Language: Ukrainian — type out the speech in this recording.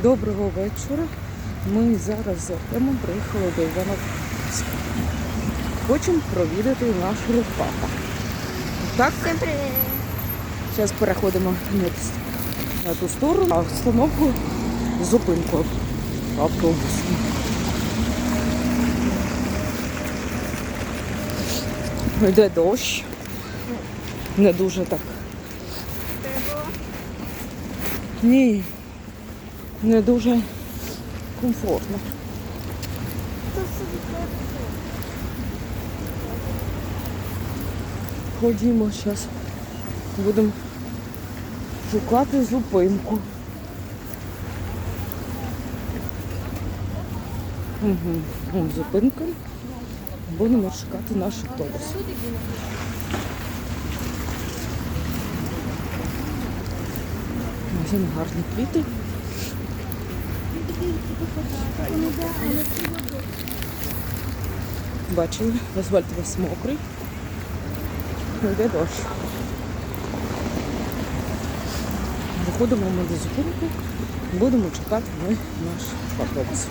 Доброго вечора. Ми зараз з Артемом приїхали до Івано-Франківська. Хочемо провідати нашого папа. Так, Всем привет! зараз переходимо на, ту сторону, а остановку зупинку автобусну. Йде дощ. Не дуже так. Ні. Не дуже комфортно. Ходімо зараз. Будемо шукати зупинку. Угу. Зупинка. Будемо чекати наш автобус. Ось гарні квіти. Бачили, асфальт весь мокрий. Йде дощ. Виходимо ми до зупинку, будемо чекати ми наш автобус.